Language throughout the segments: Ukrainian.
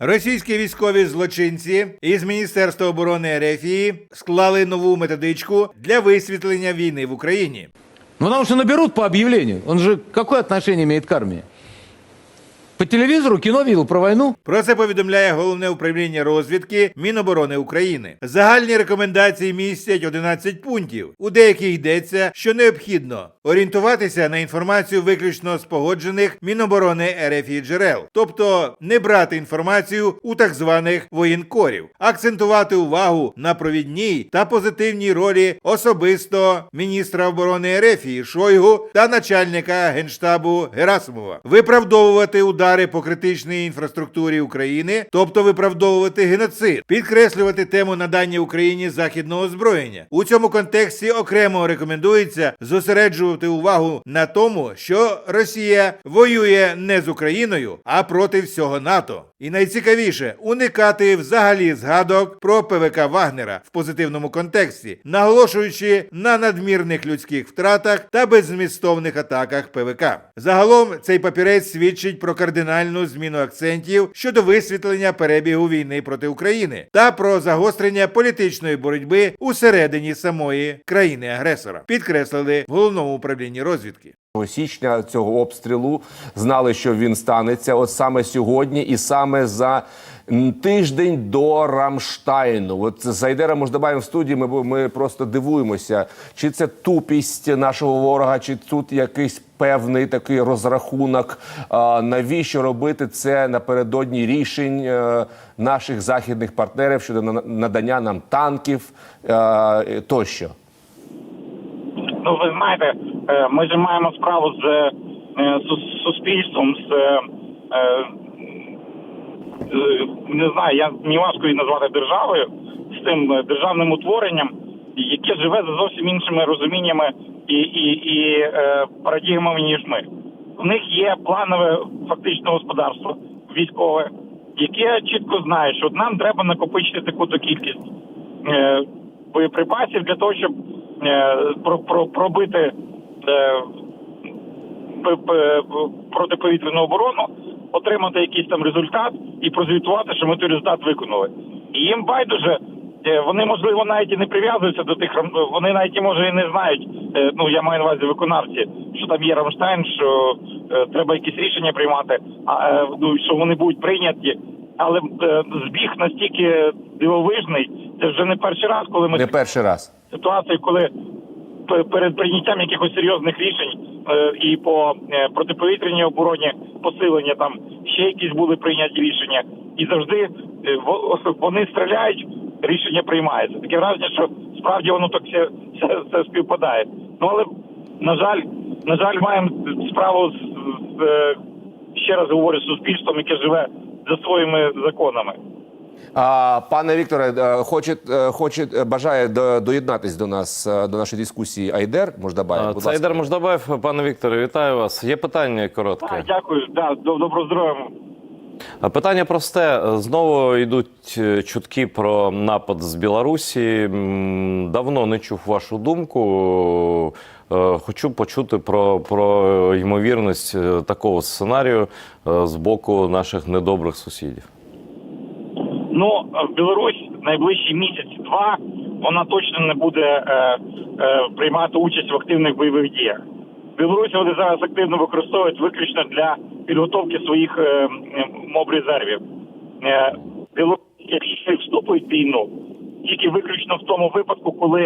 Російські військові злочинці із Міністерства оборони Ерефії склали нову методичку для висвітлення війни в Україні. Ну, потому что наберут по объявлению. Он же какое отношение имеет к армии? По телевизору кино видел про войну? Про це повідомляє головне управління розвідки Міноборони України. Загальні рекомендації містять 11 пунктів. У деяких йдеться, що необхідно орієнтуватися на інформацію виключно з погоджених Міноборони РФ і джерел, тобто не брати інформацію у так званих воєнкорів, акцентувати увагу на провідній та позитивній ролі особисто міністра оборони РФ Шойгу та начальника генштабу Герасимова, виправдовувати удари по критичній інфраструктурі України, тобто виправдовувати геноцид, підкреслювати тему надання Україні західного озброєння. У цьому контексті окремо рекомендується зосереджувати увагу на тому, що Росія воює не з Україною, а проти всього НАТО. І найцікавіше уникати взагалі згадок про ПВК Вагнера в позитивному контексті, наголошуючи на надмірних людських втратах та беззмістовних атаках ПВК. Загалом цей папірець свідчить про кардинальну зміну акцентів щодо висвітлення перебігу війни проти України та про загострення політичної боротьби усередині самої країни-агресора, підкреслили в головному управлінні розвідки. січня цього обстрілу знали, що він станеться от саме сьогодні, і саме за тиждень до Рамштайну. От з Айдером Мождабаєм в студії ми, ми просто дивуємося, чи це тупість нашого ворога, чи тут якийсь певний такий розрахунок. Навіщо робити це напередодні рішень е, наших західних партнерів щодо надання нам танків е, тощо? Ну, ви знаєте, е, ми ж маємо справу з сус- суспільством, з не знаю, я мені важко її назвати державою, з тим е, державним утворенням, яке живе за зовсім іншими розуміннями і, і, і е, парадігмами, ніж ми. У них є планове фактично господарство військове, яке чітко знає, що нам треба накопичити таку-то кількість е, боєприпасів для того, щоб е, про, про, пробити е, протиповітряну оборону, отримати якийсь там результат і прозвітувати, що ми той результат виконали. І їм байдуже. е, Вони можливо навіть і не прив'язуються до тих вони навіть і може і не знають. е, Ну я маю на увазі виконавці, що там є Рамштайн, що е, треба якісь рішення приймати, а ну що вони будуть прийняті. Але збіг настільки дивовижний, це вже не перший раз, коли ми Не перший раз. ситуацію, коли перед прийняттям якихось серйозних рішень і по е, протиповітряній обороні посилення там ще якісь були прийняті рішення, і завжди е, вони стріляють, рішення приймається. Таке враження, що справді воно так все, все, все співпадає. Ну але на жаль, на жаль, маємо справу з, з е, ще раз говорю з суспільством, яке живе за своїми законами. А, пане Вікторе, е, хоче, е, хоче е, бажає до- доєднатись до нас до нашої дискусії Айдер Мождабаєв. Будь Це ласка. Айдар Мождабаєв, пане Вікторе, вітаю вас. Є питання коротке. Так, дякую, да, до- доброго здоров'я. Питання просте. Знову йдуть чутки про напад з Білорусі. Давно не чув вашу думку. Хочу почути про, про ймовірність такого сценарію з боку наших недобрих сусідів. Ну, Білорусь найближчий місяць-два вона точно не буде е, е, приймати участь в активних бойових діях. Білорусь вони зараз активно використовують виключно для підготовки своїх е, моб-резервів. Е, Білорусь, якщо вступить в війну, тільки виключно в тому випадку, коли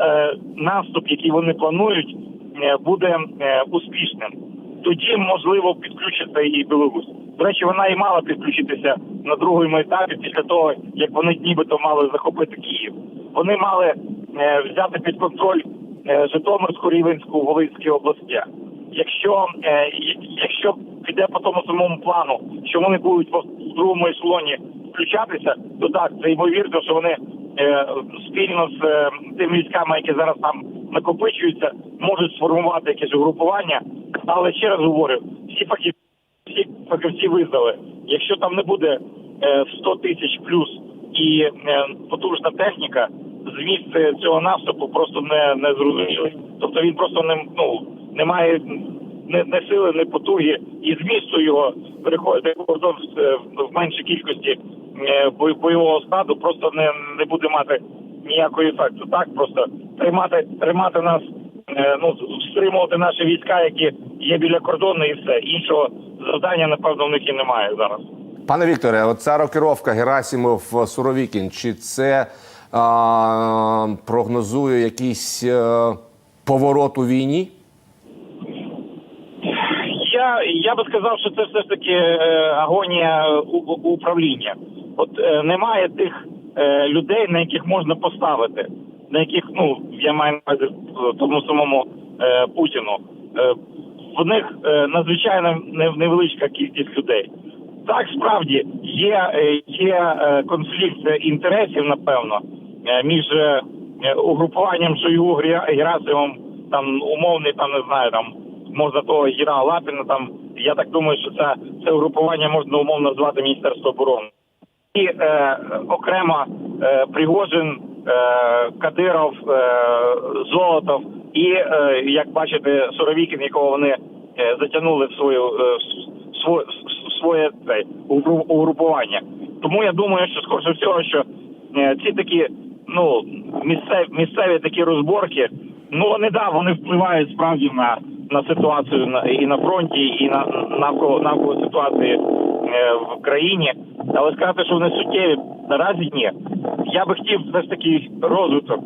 е, наступ, який вони планують, е, буде е, успішним. Тоді можливо підключиться і Білорусь. До речі, вона і мала підключитися на другому етапі після того, як вони нібито мали захопити Київ. Вони мали е, взяти під контроль е, Житомирську, Рівенську, Волинські області. Якщо е, якщо піде по тому самому плану, що вони будуть в другому ешелоні включатися, то так це ймовірно, що вони е, спільно з е, тими військами, які зараз там накопичуються, можуть сформувати якесь угрупування. Але ще раз говорю, всі фахівці всі фахівці визнали, якщо там не буде е, 100 тисяч плюс і е, потужна техніка, зміст е, цього наступу просто не, не зрозумілий. Тобто він просто не ну немає не, не сили, не потуги і змісту його переходити кордон в, е, меншій кількості е, бойового складу просто не, не буде мати ніякого ефекту. Так просто тримати тримати нас, е, ну стримувати наші війська, які є біля кордону, і все іншого завдання, напевно, в них і немає зараз. Пане Вікторе, оця рокировка Герасимов Суровікін, чи це а, прогнозує якийсь е, поворот у війні? Я, я би сказав, що це все ж таки е, агонія управління. От е, немає тих е, людей, на яких можна поставити, на яких, ну я маю на увазі тому самому е, Путіну. Е, в них е, надзвичайно невеличка кількість людей. Так, справді є, е, є е, конфлікт інтересів, напевно, е, між угрупуванням Шойгу Герасимом, там умовний, там не знаю, там можна того Гіра Лапіна. Там я так думаю, що це, це угрупування можна умовно назвати Міністерство оборони. І е, окремо е, Пригожин, Кадиров, е, Золотов і, е, як бачите, Соровікін, якого вони е, затягнули в свою е, сво- своє це, угрупування. Тому я думаю, що скоріше всього, що е, ці такі ну місцеві, місцеві такі розборки, ну вони да, вони впливають справді на, на ситуацію і на фронті, і на навколо навколо ситуації е, в країні. Але сказати, що вони суттєві наразі ні. Я би хотів все ж таки розвиток.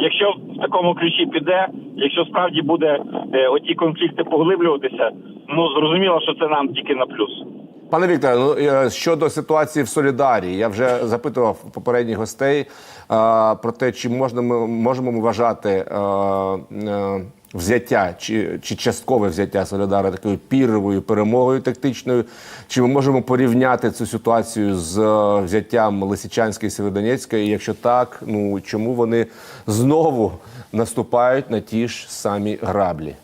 Якщо в такому ключі піде, якщо справді буде е, оті конфлікти поглиблюватися, ну зрозуміло, що це нам тільки на плюс. Пане Вікторе, ну е, щодо ситуації в Солідарі, я вже запитував попередніх гостей е, про те, чи можна ми можемо ми вважати е, е, взяття чи, чи часткове взяття Солідара такою піровою перемогою тактичною, чи ми можемо порівняти цю ситуацію з взяттям Лисичанської і Сєвєродонецької? І якщо так, ну чому вони знову наступають на ті ж самі граблі?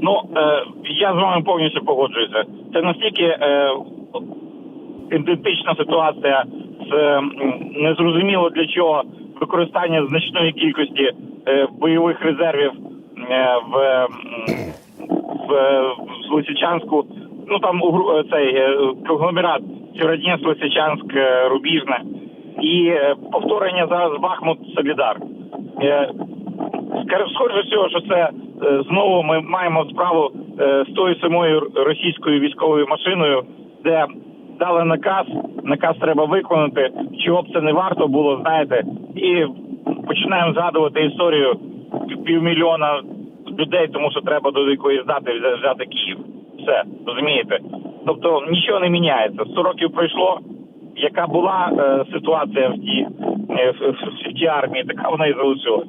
Ну е, я з вами повністю погоджуюся. Це настільки е, ідентична ситуація з м, незрозуміло для чого використання значної кількості е, бойових резервів е, в, в, в Лисичанську. Ну там угру- е, цей е, конгломерат Сєвєродонецьк, Лисичанськ, е, Рубіжне і е, повторення зараз Бахмут Солідар. Е, Скажу, всього, що це е, знову ми маємо справу е, з тою самою російською військовою машиною, де дали наказ, наказ треба виконати. Чого б це не варто було, знаєте, і починаємо згадувати історію півмільйона людей, тому що треба до якоїсь дати взя- взяти Київ. Все розумієте? Тобто нічого не міняється. 100 років пройшло. Яка була е, ситуація в тій е, в, в, в тій армії, така вона і залишилась.